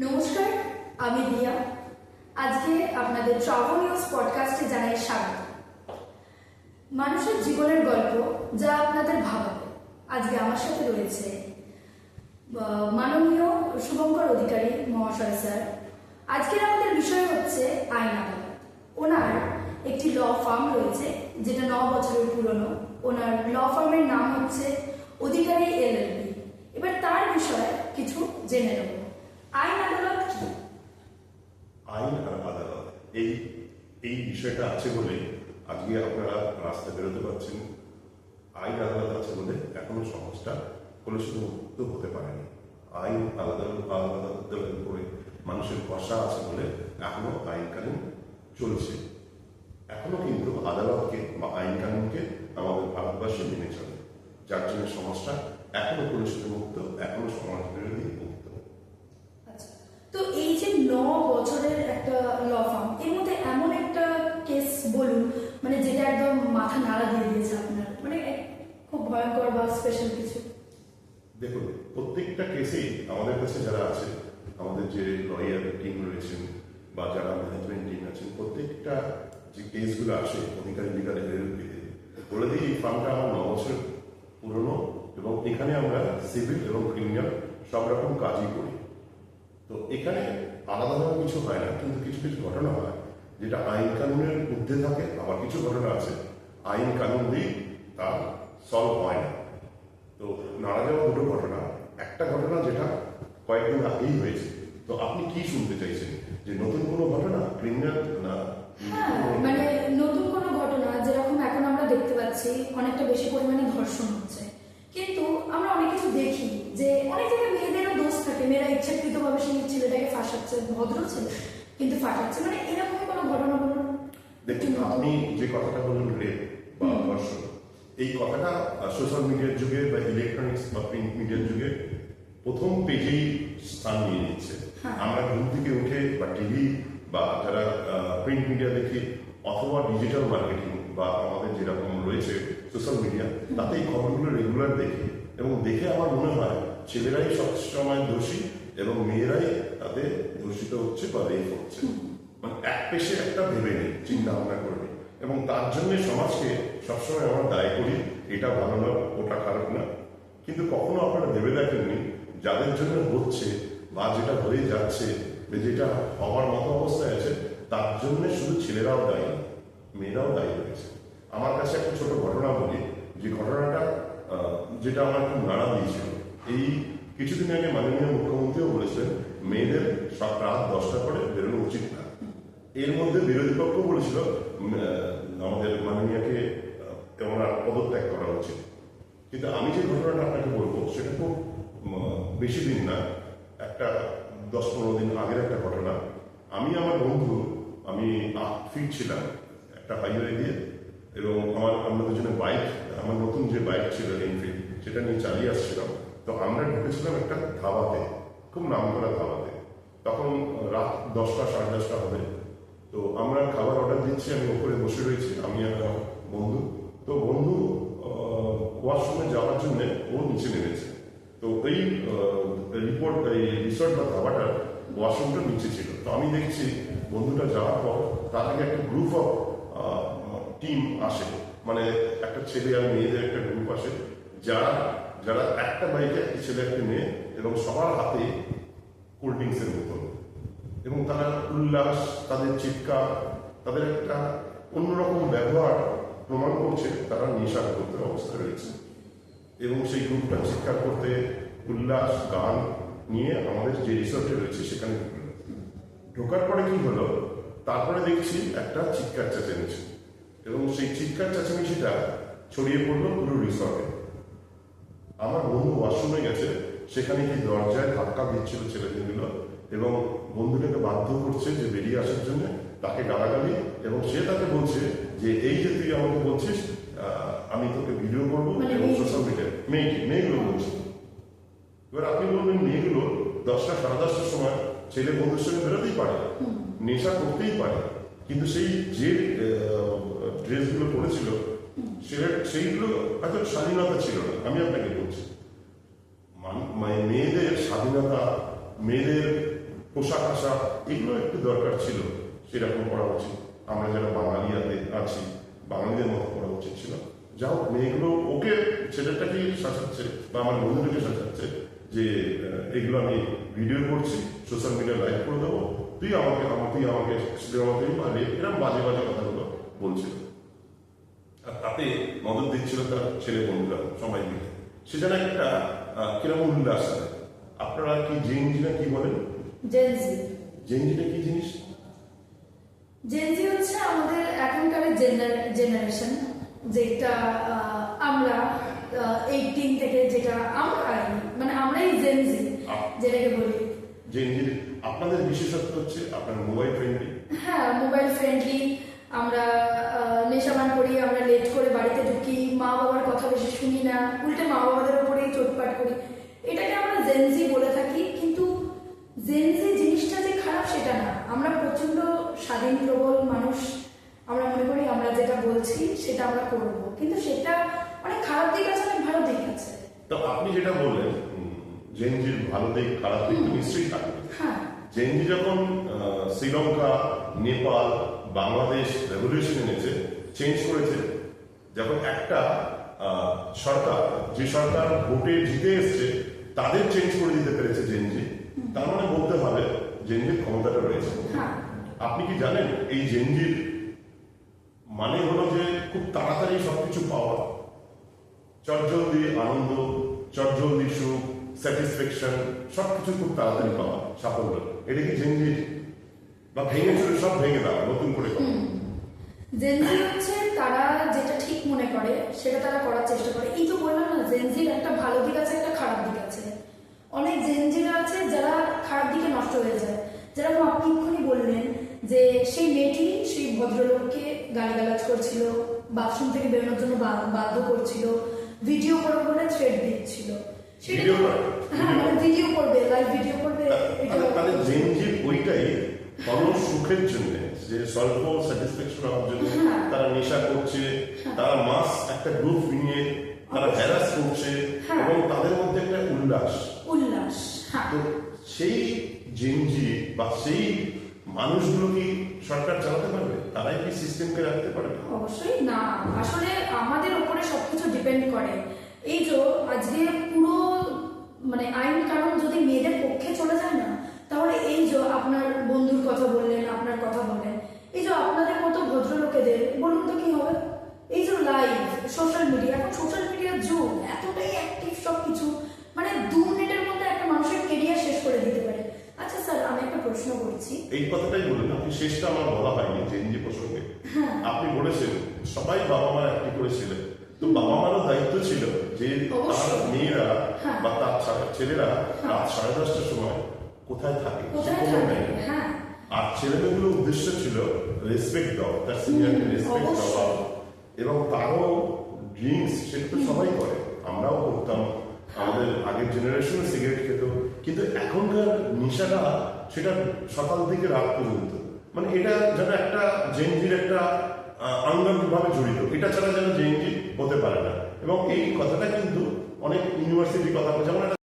নমস্কার, আমি দিয়া আজকে আপনাদের ট্রাভেল নিউজ পডকাস্টে জানাই স্বাগত। মানুষের জীবনের গল্প যা আপনাদের ভাবাবে। আজকে আমার সাথে রয়েছে মাননীয় শুভঙ্কর অধিকারী মহাশয় স্যার। আজকের আমাদের বিষয় হচ্ছে আইন আদালত। ওনার একটি ল ফার্ম রয়েছে, যেটা ন বছরের পুরনো। ওনার ল ফার্মের নাম হচ্ছে অধিকারী এলএলবি এবার তার বিষয়ে কিছু জেনে নেব। আইন আদালত কি? আইন আর আদালত, এই এই বিষয়টা আছে বলে আজকে আপনারা রাস্তা বেরোতে পারছেন। আইন আদালত আছে বলে এখনও সমাজটা কলুষিত হতে পারেনি। আইন আলাদা আদালতের উপরে মানুষের ভরসা আছে বলে এখনও আইন কানুন চলছে। এখনও কিন্তু আদালতকে বা আইন কানুনকে আমাদের ভারতবর্ষে মেনে চলে। যার জন্য সমাজটা এখনও কলুষিত মুক্ত, এখনও সমাজ বিরোধী মুক্ত আচ্ছা তো এই যে ন বছরের একটা ল ফার্ম এর মধ্যে এমন একটা কেস বলুন মানে যেটা একদম মাথা নাড়া দিয়ে দিয়েছে আপনার। মানে খুব ভয়ঙ্কর বা স্পেশাল কিছু। দেখুন, প্রত্যেকটা কেসেই আমাদের কাছে যারা আছে, আমাদের যে লয়ার টিম রয়েছেন বা যারা ম্যানেজমেন্ট টিম আছেন, প্রত্যেকটা যে কেসগুলো আসে, অধিকারী লিগাল বলে দিই, এই ফার্মটা আমার ন বছর পুরনো এবং এখানে আমরা সিভিল এবং ক্রিমিনাল সব রকম কাজই করি। তো এখানে আলাদাভাবে কিছু হয় না, কিন্তু কিছু কিছু ঘটনা হয়। যেটা আইন কানুনের ঊর্ধ্বে থাকে, আবার কিছু ঘটনা আছে। আইন কানুন দিয়ে তা সলভ হয় না। তো নাড়া যাওয়া দুটো ঘটনা। একটা ঘটনা যেটা কয়েকদিন আগেই হয়েছে। তো আপনি কি শুনতে চাইছেন? যে নতুন কোনো ঘটনা? ক্রিমিনাল না হ্যাঁ মানে নতুন কোনো ঘটনা, যেরকম এখন আমরা দেখতে পাচ্ছি, অনেকটা বেশি পরিমাণে ধর্ষণ হচ্ছে কিন্তু আমরা অনেক কিছু দেখি যে অনেক জায়গায় মেয়েদেরও দোষ থাকে মেয়েরা ইচ্ছাকৃতভাবে সেই ছেলেটাকে ফাঁসাচ্ছে ভদ্র ছেলে কিন্তু ফাঁসাচ্ছে মানে এরকম কোনো ঘটনা বলুন। দেখুন আপনি যে কথাটা বললেন রেপ বা ধর্ষণ এই কথাটা সোশ্যাল মিডিয়ার যুগে বা ইলেকট্রনিক্স বা প্রিন্ট মিডিয়ার যুগে প্রথম পেজেই স্থান নিয়ে নিচ্ছে হ্যাঁ। আমরা ঘুম থেকে উঠে বা টিভি বা যারা প্রিন্ট মিডিয়া দেখি অথবা ডিজিটাল মার্কেটিং বা আমাদের যেরকম রয়েছে সোশ্যাল মিডিয়া তাতে এই খবরগুলো রেগুলার দেখি। এবং দেখে আমার মনে হয় ছেলেরাই সবসময় দোষী এবং মেয়েরাই তাতে দূষিত হচ্ছে বা রেপ হচ্ছে। মানে এক পেশে একটা ভেবে নেই, চিন্তা ভাবনা করবে এবং তার জন্য সমাজকে সবসময় আমরা দায় করি, এটা ভালো না, ওটা খারাপ না। কিন্তু কখনো আপনারা ভেবে দেখেননি, যাদের জন্য হচ্ছে বা যেটা হয়ে যাচ্ছে যেটা হওয়ার মতো অবস্থায় আছে, তার জন্য শুধু ছেলেরাও দায়ী, মেয়েরাও দায়ী রয়েছে। আমার কাছে একটা ছোট ঘটনা বলি, যে ঘটনাটা যেটা আমার খুব নাড়া দিয়েছিল, এই কিছুদিন আগে মাননীয় মুখ্যমন্ত্রীও বলেছেন, মেয়েদের সব রাত দশটা করে বেরোনো উচিত না। এর মধ্যে বিরোধী পক্ষ বলেছিল আমাদের মাননীয়াকে ওনার পদত্যাগ করা উচিত। কিন্তু আমি যে ঘটনাটা আপনাকে বলব, সেটা খুব বেশি দিন না, একটা দশ পনেরো দিন আগের একটা ঘটনা। আমি আমার বন্ধু, আমি ফিরছিলাম একটা হাইওয়ে দিয়ে, এবং আমার, আমরা দুজনে বাইক, আমার নতুন যে বাইক ছিল এনফিল্ড সেটা নিয়ে চালিয়ে আসছিলাম। তো আমরা ঢুকেছিলাম একটা ধাবাতে, খুব নাম করা ধাবাতে। তখন রাত দশটা, সাড়ে দশটা হবে। তো আমরা খাবার অর্ডার দিচ্ছি, আমি ওপরে বসে রয়েছি, আমি একটা বন্ধু। তো বন্ধু ওয়াশরুমে যাওয়ার জন্য ও নিচে নেমেছে। তো এই রিপোর্ট এই রিসর্ট বা ধাবাটার ওয়াশরুমটা নিচে ছিল। তো আমি দেখছি বন্ধুটা যাওয়ার পর তার আগে একটা গ্রুপ অফ টিম আসে। মানে একটা ছেলে আর মেয়েদের একটা গ্রুপ আসে, যারা যারা একটা বাইকে একটি ছেলে একটা মেয়ে এবং সবার হাতে কোল্ড ড্রিঙ্কসের বোতল এবং তারা উল্লাস, তাদের চিৎকার, তাদের একটা অন্যরকম ব্যবহার প্রমাণ করছে, তারা নেশাগ্রস্ত অবস্থায় রয়েছে। এবং সেই গ্রুপটা চিৎকার করতে, উল্লাস, গান নিয়ে আমাদের যে রিসর্টে রয়েছে সেখানে ঢোকার পরে কি হলো? তারপরে দেখছি একটা চিৎকার চেঁচামেচি। এবং সেই চিৎকার চেঁচামেচিটা ছড়িয়ে পড়ল পুরো রিসর্টে। আমার বন্ধু ওয়াশরুমে গেছে সেখানে কি দরজায় ধাক্কা দিচ্ছিল ছেলেমেয়েগুলো এবং বন্ধুটাকে বাধ্য করছে যে বেরিয়ে আসার জন্য তাকে গালাগালি এবং সে তাকে বলছে যে এই যে তুই আমাকে বলছিস আমি তোকে ভিডিও করব মানে এবং সোশ্যাল মিডিয়া মেয়েকে মেয়েগুলো বলছে। এবার আপনি বলবেন মেয়েগুলো দশটা সাড়ে দশটার সময় ছেলে বন্ধুর সঙ্গে বেরোতেই পারে নেশা করতেই পারে কিন্তু সেই যে ড্রেসগুলো পরেছিল সেইগুলো হয়তো স্বাধীনতা ছিল না আমি আপনাকে বলছি মানে মেয়েদের স্বাধীনতা মেয়েদের পোশাক আশাক এগুলো একটু দরকার ছিল সেরকম করা উচিত আমরা যারা বাঙালিয়াতে আছি বাঙালিদের মতো করা উচিত ছিল যা হোক মেয়েগুলো ওকে ছেলেটাকেই সাজাচ্ছে বা আমার বন্ধুটাকে সাজাচ্ছে যে এগুলো আমি ভিডিও করছি সোশ্যাল মিডিয়া লাইভ করে দেবো তুই আমাকে তুই আমাকে এরকম বাজে বাজে কথাগুলো বলছিল তাতে মদত দিচ্ছিল তার ছেলে বন্ধুরা সবাই মিলে। সেখানে একটা কীরকম উল্লাস আপনারা কি কি বলেন? জেনজি জেনজিটা কি জিনিস? জেনজি হচ্ছে আমাদের এখনকার জেনারেশন যেটা আমরা এইটিন থেকে যেটা আমরা মানে আমরাই জেনজি যেটাকে বলি। জেনজির আপনাদের বিশেষত্ব হচ্ছে আপনার মোবাইল ফ্রেন্ডলি হ্যাঁ মোবাইল ফ্রেন্ডলি আমরা নেশাবান করি আমরা লেট করে বাড়িতে ঢুকি মা বাবার কথা বেশি শুনি না উল্টে মা বাবাদের উপরেই চোটপাট করি। এটাকে আমরা জেনজি বলে থাকি কিন্তু জেনজি জিনিসটা যে খারাপ সেটা না। আমরা প্রচণ্ড স্বাধীন প্রবল মানুষ। আমরা মনে করি আমরা যেটা বলছি সেটা আমরা করব। কিন্তু সেটা অনেক খারাপ দিক আছে অনেক ভালো দিক আছে। তো আপনি যেটা বললেন জেনজির ভালো দিক খারাপ দিক নিশ্চয়ই থাকবে হ্যাঁ। জেনজি যখন আহ, শ্রীলঙ্কা নেপাল বাংলাদেশ রেভলিউশন এনেছে চেঞ্জ করেছে। যখন একটা সরকার যে সরকার ভোটে জিতে এসছে তাদের চেঞ্জ করে দিতে পেরেছে জেনজি তার মানে বলতে হবে জেনজির ক্ষমতাটা রয়েছে। হ্যাঁ। আপনি কি জানেন এই জেনজির মানে হলো যে খুব তাড়াতাড়ি সবকিছু পাওয়া। চটজলদি আনন্দ চটজলদি সুখ স্যাটিসফ্যাকশন সবকিছু খুব তাড়াতাড়ি পাওয়া সাফল্য। এটা কি জেনজির বা ভেঙে চলে সব ভেঙে দাও নতুন করো। জেনজি হচ্ছে তারা যেটা ঠিক মনে করে সেটা তারা করার চেষ্টা করে। এই তো বললাম না জেনজির একটা ভালো দিক আছে একটা খারাপ দিক আছে। অনেক জেনজিরা আছে যারা খারাপ দিকে নষ্ট হয়ে যায়। যেরকম আপনি এক্ষুনি বললেন যে সেই মেয়েটি সেই ভদ্রলোককে গালিগালাজ করছিল বাথরুম থেকে বেরোনোর জন্য বাধ্য করছিল ভিডিও করে বলে থ্রেড দিচ্ছিল। সেটা হ্যাঁ মানে ভিডিও করবে লাইভ ভিডিও করবে জেনজির ওইটাই কোনো সুখের জন্য। যে স্বল্প স্যাটিসফ্যাকশন হওয়ার জন্য হ্যাঁ। তারা নেশা করছে তারা মাস একটা গ্রুপ নিয়ে তারা হ্যারাস করছে হ্যাঁ। এবং তাদের মধ্যে একটা উল্লাস। উল্লাস হ্যাঁ। তো সেই জেনজি বা সেই মানুষগুলো কি সরকার চালাতে পারবে? তারাই কি সিস্টেমকে রাখতে পারবে অবশ্যই না। আসলে আমাদের উপরে সবকিছু ডিপেন্ড করে। এই যে আজকে পুরো মানে আইন কানুন যদি মেয়েদের পক্ষে চলে যায় না তাহলে এই যে আপনার বন্ধুর কথা বললেন আপনার কথা বললেন এই যে আপনাদের মতো ভদ্রলোকেদের বলুন তো কি হবে? এই যে লাইভ সোশ্যাল মিডিয়া এখন সোশ্যাল মিডিয়ার যুগ এতটাই অ্যাক্টিভ সবকিছু মানে দু মিনিটের মধ্যে একটা মানুষের কেরিয়ার শেষ করে দিতে পারে। আচ্ছা স্যার আমি একটা প্রশ্ন করছি। এই কথাটাই বলুন আপনি শেষটা আমার বলা হয়নি জেনজি প্রসঙ্গে। হ্যাঁ। আপনি বলেছেন সবাই বাবা মার একটি করেছিলেন তো বাবা মারও দায়িত্ব ছিল যে তার। মেয়েরা হ্যাঁ। বা তার ছেলেরা রাত সাড়ে দশটার সময় কোথায় থাকে কোথায় থাকে? হ্যাঁ। আর ছেলেমেয়েগুলোর উদ্দেশ্য ছিল রেসপেক্ট দাও তার সিনিয়রকে রেসপেক্ট। দেওয়া এবং তারও ড্রিঙ্কস সেটা তো সবাই করে। আমরাও করতাম। আমাদের আগের জেনারেশনও সিগারেট খেত। কিন্তু এখনকার নেশাটা সেটা সকাল থেকে রাত পর্যন্ত। মানে এটা যেন একটা জেনজির একটা ভাবে জড়িত। এটা ছাড়া যেন জেনজি হতে পারে না। এবং এই কথাটা কিন্তু অনেক ইউনিভার্সিটি কথা যেমন